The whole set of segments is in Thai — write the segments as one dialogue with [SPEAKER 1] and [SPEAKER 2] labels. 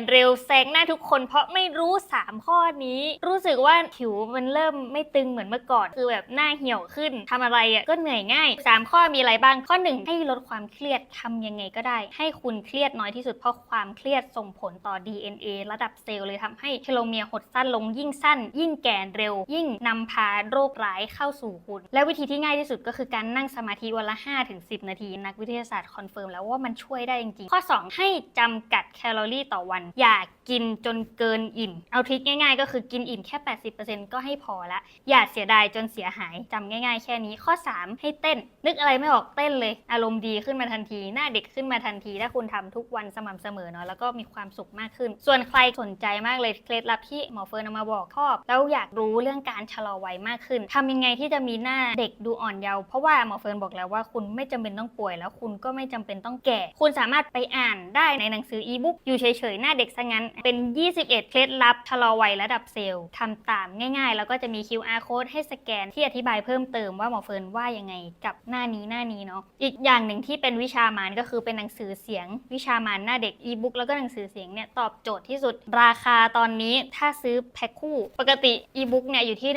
[SPEAKER 1] นเร็วแซงหน้าทุกคน เพราะไม่รู้ 3 ข้อนี้ รู้สึกว่าผิวมันเริ่มไม่ตึงเหมือนเมื่อก่อน คือแบบหน้าเหี่ยวขึ้นทำอะไรอะก็เหนื่อยง่าย 3 ข้อมีอะไรบ้างข้อ 1 ให้ลดความเครียดทำยังไงก็ได้ ให้คุณเครียดน้อยที่สุดเพราะความเครียดส่งผลต่อ DNA ระดับเซลล์เลยทำให้เทโลเมียร์หดสั้นลงยิ่งสั้น ยิ่งแก่เร็ว ยิ่งนำพาโรคร้ายเข้าสู่คุณ และวิธีที่ง่ายที่สุดก็คือการนั่งสมาธิวันละ 5-10 นาที นักวิทยาศาสตร์คอนเฟิร์มแล้วว่ามันช่วยได้จริงๆข้อ 2 ให้จำกัดแคลอรี่ต่อวันอย่ากินจนเกินอิ่ม เอาทริคง่ายๆ ก็คือกินอิ่มแค่ 80%ก็ให้พอละ อย่าเสียดายจนเสียหายจำง่ายๆ แค่นี้ข้อ 3 ให้เต้น นึกอะไรไม่ออกเต้นเลย อารมณ์ดีขึ้นมาทันที หน้าเด็กขึ้นมาทันที ถ้าคุณทำทุกวันสม่ำเสมอเนาะแล้วก็มีความสุขมากขึ้น ส่วนใครสนใจมากเลยเคล็ดลับที่หมอเฟิร์นเอามาบอกชอบแล้วอยากรู้เรื่องการชะลอวัยมากขึ้นทำยังไงที่จะมีหน้าเด็กดูอ่อนเยาว์เพราะว่าหมอเฟิร์นบอกแล้วว่าคุณไม่จำเป็นต้องป่วย แล้วคุณก็ไม่จำเป็นต้องแก่ คุณสามารถไปอ่านได้ในหนังสืออีบุ๊กอยู่เฉยๆหน้าเด็กซะงั้น เป็น 21 เคล็ดลับชะลอวัยระดับเซลล์ทำตามง่ายๆ แล้วก็จะมี QR code ให้สแกนที่อธิบายเพิ่มเติมว่าหมอเฟิร์นว่ายังไงกับหน้านี้หน้านี้เนาะอีกอย่างหนึ่งที่เป็นวิชามานก็คือเป็นหนังสือเสียง วิชามานหน้าเด็กอีบุ๊กแล้วก็หนังสือเสียงเนี่ยตอบโจทย์ที่สุดราคาตอนนี้ถ้าซื้อแพ็คคู่ ปกติอีบุ๊กเนี่ยอยู่ที่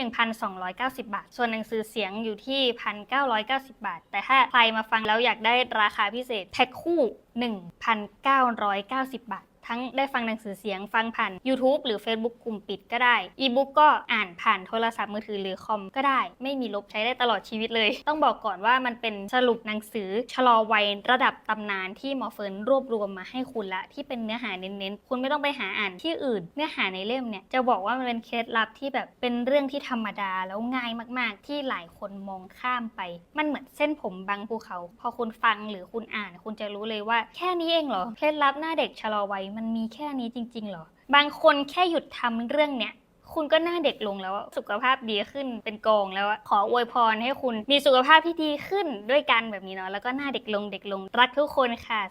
[SPEAKER 1] 1,290 บาท ส่วนหนังสือเสียงอยู่ที่ 1,990 บาท แต่ถ้าใครมาฟังแล้วอยากได้ราคาพิเศษแพ็คคู่ 1,990 บาท ทั้งได้ฟังหนังสือเสียงฟังผ่าน YouTube หรือ Facebook กลุ่มปิดก็ได้อีบุ๊กก็อ่านผ่านโทรศัพท์มือถือหรือคอมก็ได้ ไม่มีลบใช้ได้ตลอดชีวิตเลย ต้องบอกก่อนว่ามันเป็นสรุปหนังสือชะลอวัยระดับตำนานที่หมอเฟิร์นรวบรวมมาให้คุณละที่เป็นเนื้อหาเน้นๆ คุณไม่ต้องไปหาอ่านที่อื่น เนื้อหาในเล่มเนี่ยจะบอกว่ามันเป็นเคล็ดลับที่แบบเป็นเรื่องที่ธรรมดาแล้วง่ายมากๆ ที่หลายคนมองข้ามไป มันเหมือนเส้นผมบางภูเขา พอคุณฟังหรือคุณอ่าน คุณจะรู้เลยว่าแค่นี้เองเหรอเคล็ดลับหน้าเด็กชะลอวัยมันมีแค่นี้จริงๆเหรอ บางคนแค่หยุดทำเรื่องเนี้ยคุณก็หน้าเด็กลงแล้วสุขภาพดีขึ้นเป็นกองแล้วขออวยพรให้คุณมีสุขภาพที่ดีขึ้นด้วยกันแบบนี้เนาะแล้วก็หน้าเด็กลงเด็กลงรักทุกคนค่ะ